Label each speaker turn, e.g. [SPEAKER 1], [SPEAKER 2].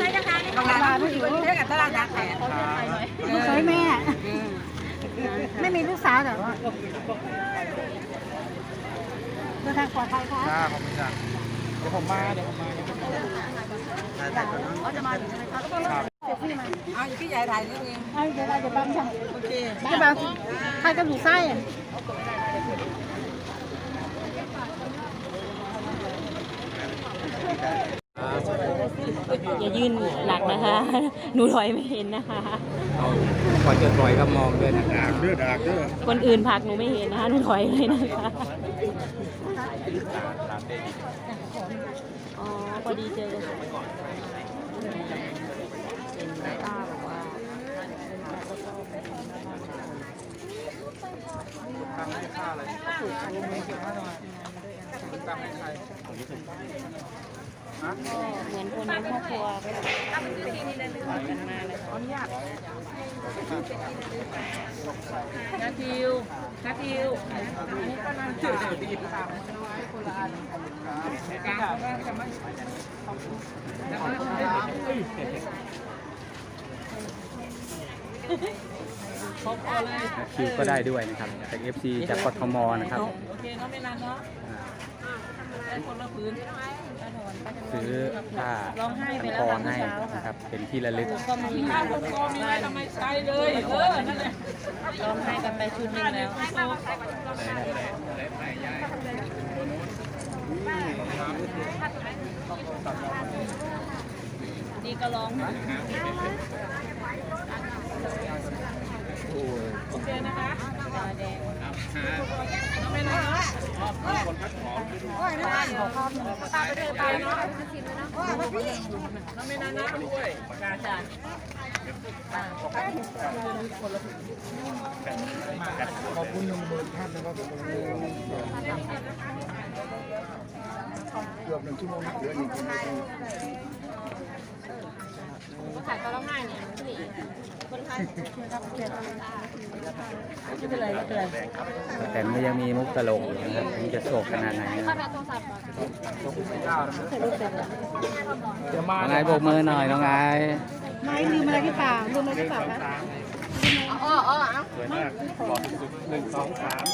[SPEAKER 1] บางานผู้หญิงเรียกกันตลาดนัดแขก
[SPEAKER 2] ลูกเคยแม่ ไม่มีลูกสาวเหรอเดินทางปลอดภัยค่ะ
[SPEAKER 3] จ้าขอบคุณจ้าเดี๋ยวผมมา เดี๋ยวผมมา
[SPEAKER 2] เขาจะมาถึงใช่ไหมคะแล้วก็เลิกเสร็จที่มา
[SPEAKER 1] เอาอยู่ที่ใหญ่ถ่ายนิดนึง
[SPEAKER 2] เอาเดี๋ยวเราจะบังฉัน
[SPEAKER 1] โอเค
[SPEAKER 2] จะบังใครก็อยู่ไส้ อะ
[SPEAKER 4] อย่ายื่นหลักนะคะ หนูถอยไม่เห็นนะคะ
[SPEAKER 3] เอาก่อนจะปล่อยก็มองด้วยนะดากเด้อดากเด้อ
[SPEAKER 4] คนอื่นผลักหนูไม่เห็นนะคะ หนูถอยเลยนะคะ อ๋อ พอดีเจอกันเป็นป้าบอกว่า เหมือนคนในครอบครัวกันมาเลยอ
[SPEAKER 1] นาตนาทิวนาทิวนี่ก็นั่งถือเดี๋ยวดีตามคนละอันกลางแม่จะไม่แล้วก็ครบ
[SPEAKER 3] คิวก็ได้ด้วยนะครับจาก FC จากกทมนะครับ
[SPEAKER 1] โอเคเนาะไม่นานเนาะได้คนละพื้น
[SPEAKER 3] ซื้อผ้า
[SPEAKER 4] ร้องไห้ไป
[SPEAKER 3] พัน
[SPEAKER 4] แล้ว
[SPEAKER 3] คอ
[SPEAKER 4] ค่ะเมื่อ
[SPEAKER 3] ให้
[SPEAKER 4] เช้าค่ะ
[SPEAKER 3] นะครับ เป็นที่ระลึก
[SPEAKER 4] ก็มี
[SPEAKER 1] ข้าวคนโตมีไว้ทำไมใช้เลยเออนั่นแหละ
[SPEAKER 4] ร้องไห้กันไปชุดหนึงแล้วนี่ก็ร้อง
[SPEAKER 1] โอเคนะคะ
[SPEAKER 4] ตาแดง
[SPEAKER 1] ไม่นานเนาะ
[SPEAKER 2] ตาไปเลยไปเนาะ
[SPEAKER 1] ไม่นานนะด้วยประกาศจ้ะ
[SPEAKER 3] ขอบคุณทุกท่านนะครับเกือบหนึ่งชั่วโมงนะเหลืออีก
[SPEAKER 4] ถ่ายตอนร้องไห้เนี่ยคนไทย ไม่เป็นไรไม่เป็นไร
[SPEAKER 3] แต่ก็ยังมีมุกตลกอยู่นะครับถึงจะโศกขนาดไหนนะครับน้องไอ้โบกมือหน่อยน้องไอ้
[SPEAKER 2] ไม่ลืมอะไรที่เปล่าลืมอะไรที่เปล่าคะ
[SPEAKER 3] สวยมากหล่อที่สุดหนึ่งสองสาม